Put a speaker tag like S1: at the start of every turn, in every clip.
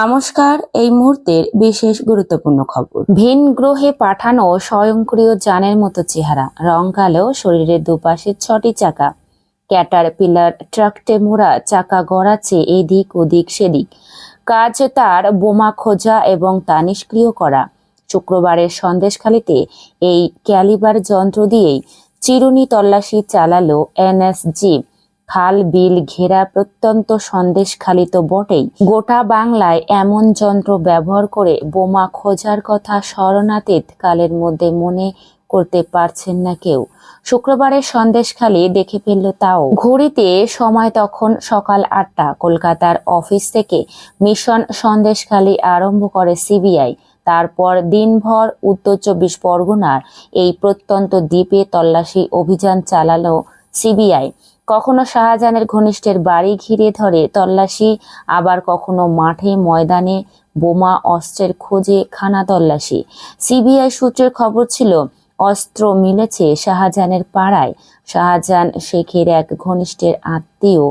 S1: নমস্কার, এই মুহূর্তের বিশেষ গুরুত্বপূর্ণ খবর। ভিন গ্রহে পাঠানো স্বয়ংক্রিয় যানের মতো চেহারা, রং কালো, শরীরের দুপাশে ছটি চাকা। ক্যাটার পিলার ট্রাকটে মোড়া চাকা গড়াচ্ছে এদিক ওদিক সেদিক। কাজ তার বোমা খোঁজা এবং তা নিষ্ক্রিয় করা। শুক্রবারের সন্দেশখালিতে এই ক্যালিবার যন্ত্র দিয়েই চিরুনি তল্লাশি চালালো এনএসজি। খাল, বিল, ঘেরা প্রত্যন্ত সন্দেশখালি তো বটেই গোটা বাংলায় এমন যন্ত্র ব্যবহার করে বোমা খোঁজার কথা শরণাতীত কালের মধ্যে মনে করতে পারছেন না কেউ। শুক্রবারের সন্দেশখালি দেখে ফেলল তাও। ঘড়িতে সময় তখন সকাল আটটা। কলকাতার অফিস থেকে মিশন সন্দেশখালি আরম্ভ করে সিবিআই। তারপর দিনভর উত্তর চব্বিশ পরগনার এই প্রত্যন্ত দ্বীপে তল্লাশি অভিযান চালালো সিবিআই। কখনো শাহজাহানের ঘনিষ্ঠের বাড়ি ঘিরে ধরে তল্লাশি, আবার কখনো মাঠে, ময়দানে বোমা, অস্ত্রের খোঁজে খানা তল্লাশি। সিবিআই সূত্রের খবর ছিল, অস্ত্র মিলেছে শাহজাহানের পাড়ায়। শাহজাহান শেখের এক ঘনিষ্ঠের আত্মীয়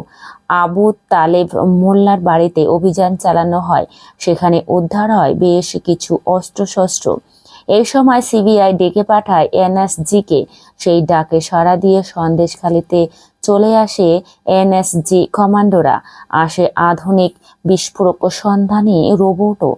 S1: আবু তালেব মোল্লার বাড়িতে অভিযান চালানো হয়। সেখানে উদ্ধার হয় বেশ কিছু অস্ত্রশস্ত্র। এই সময় সিবিআই ডেকে পাঠায় এনএসজিকে। সেই ডাকে সাড়া দিয়ে সন্দেশখালিতে চলে আসে এনএসজি কমান্ডোরা। আসে আধুনিক বিস্ফোরক সন্ধানী রোবটও।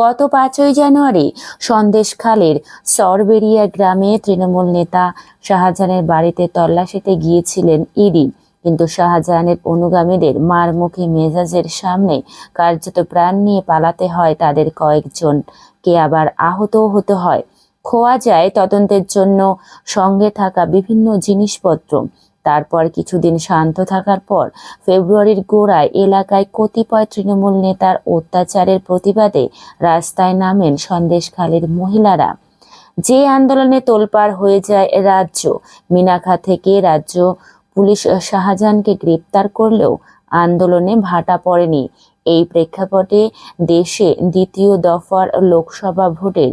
S1: গত পাঁচই জানুয়ারি সন্দেশখালের সরবেরিয়া গ্রামে তৃণমূল নেতা শাহজাহানের বাড়িতে তল্লাশিতে গিয়েছিলেন ইডি। কিন্তু শাহজাহানের অনুগামীদের মার মুখে মেজাজের সামনে কার্যত প্রাণ নিয়ে পালাতে হয় তাদের কয়েকজন কে আবার আহতও হতে হয়। খোয়া যায় তদন্তের জন্য সঙ্গে থাকা বিভিন্ন জিনিসপত্র। তারপর কিছুদিন শান্ত থাকার পর ফেব্রুয়ারির গোড়ায় এলাকায় কতিপয় তৃণমূল নেতার অত্যাচারের প্রতিবাদে রাস্তায় নামেন সন্দেশখালীর মহিলারা। যে আন্দোলনে তোলপাড় হয়ে যায় রাজ্য, মিনাখা থেকে রাজ্য পুলিশ শাহজাহানকে গ্রেপ্তার করলেও আন্দোলনে ভাটা পড়েনি। এই প্রেক্ষাপটে দেশে দ্বিতীয় দফার লোকসভা ভোটের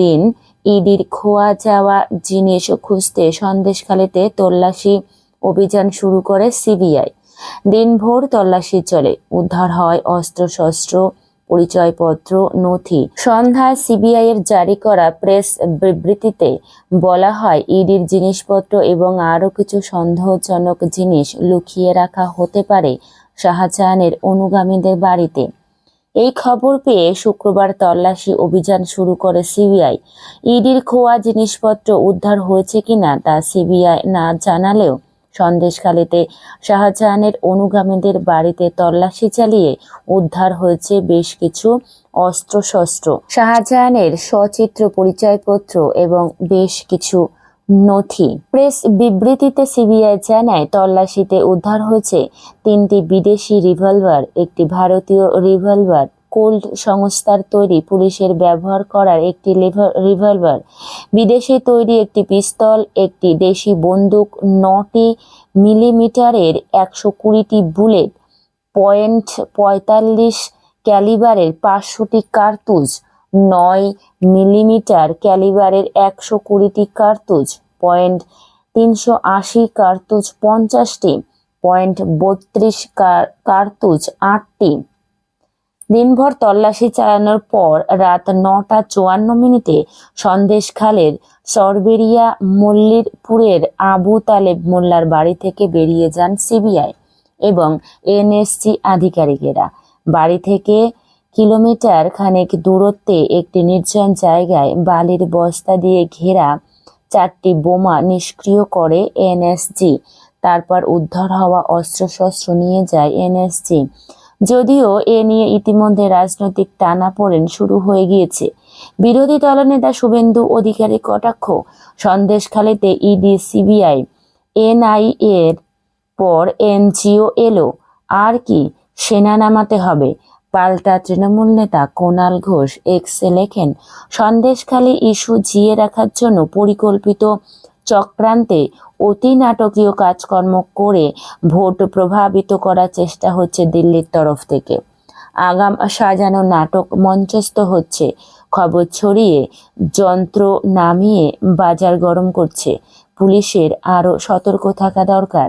S1: দিন, ইডির খোয়া যাওয়া জিনিস খুঁজতে সন্দেশখালীতে তল্লাশি অভিযান শুরু করে সিবিআই। দিনভর তল্লাশি চলে, উদ্ধার হয় অস্ত্রশস্ত্র পরিচয়পত্র, নথি। সন্ধ্যায় সিবিআই এর জারি করা প্রেস বিবৃতিতে বলা হয়, ইডির জিনিসপত্র এবং আরও কিছু সন্দেহজনক জিনিস লুকিয়ে রাখা হতে পারে শাহজাহানের অনুগামীদের বাড়িতে। এই খবর পেয়ে শুক্রবার তল্লাশি অভিযান শুরু করে সিবিআই। ইডির খোয়া জিনিসপত্র উদ্ধার হয়েছে কিনা তা সিবিআই না জানালেও সন্দেশখালীতে শাহজাহানের অনুগামীদের বাড়িতে তল্লাশি চালিয়ে উদ্ধার হয়েছে বেশ কিছু অস্ত্রশস্ত্র। শাহজাহানের সচিত্র পরিচয়পত্র এবং বেশ কিছু নথি। প্রেস বিবৃতিতে সিবিআই জানায়, তল্লাশিতে উদ্ধার হয়েছে তিনটি বিদেশি রিভলভার, একটি ভারতীয় রিভলভার কোল্ড সংস্থার তৈরি পুলিশের ব্যবহার করার একটি রিভলভার। বিদেশে তৈরি একটি পিস্তল, একটি দেশি বন্দুক, নটি মিলিমিটারের একশো কুড়িটি বুলেট, পয়েন্ট পঁয়তাল্লিশ ক্যালিবারের পাঁচশোটি কার্তুজ, নয় মিলিমিটার ক্যালিবারের একশো কুড়িটি কার্তুজ, পয়েন্ট তিনশো আশি কার্তুজ পঞ্চাশটি, পয়েন্ট বত্রিশ কার্তুজ আটটি। দিনভর তল্লাশি চালানোর পর রাত নটা চুয়ান্ন মিনিটে সন্দেশখালের সরবেরিয়া মল্লিরপুরের আবু তালেব মোল্লার বাড়ি থেকে বেরিয়ে যান সিবিআই এবং এনএসসি আধিকারিকেরা। বাড়ি থেকে কিলোমিটার খানেক দূরত্বে একটি নির্জন জায়গায় বালির বস্তা দিয়ে ঘেরা চারটি বোমা নিষ্ক্রিয় করে এনএসজি। তারপর উদ্ধার হওয়া অস্ত্রশস্ত্র নিয়ে যায় এনএসজি। যদিও এ নিয়ে ইতিমধ্যে রাজনৈতিক টানাপোড়েন শুরু হয়ে গিয়েছে। বিরোধী দলনেতা শুভেন্দু অধিকারী কটাক্ষ, সন্দেশখালীতে ইডি, সিবিআই এনআইএ এর পর এনজিও এলো। আর কি, সেনা নামাতে হবে। পাল্টা তৃণমূল নেতা কোনাল ঘোষ এক্সে লেখেন, সন্দেশখালী ইস্যু জিয়ে রাখার জন্য পরিকল্পিত চক্রান্তে অতি নাটকীয় কাজকর্ম করে ভোট প্রভাবিত করার চেষ্টা হচ্ছে দিল্লির তরফ থেকে। আগাম সাজানো নাটক মঞ্চস্থ হচ্ছে। খবর ছড়িয়ে যন্ত্র নামিয়ে বাজার গরম করছে। পুলিশের আরও সতর্ক থাকা দরকার।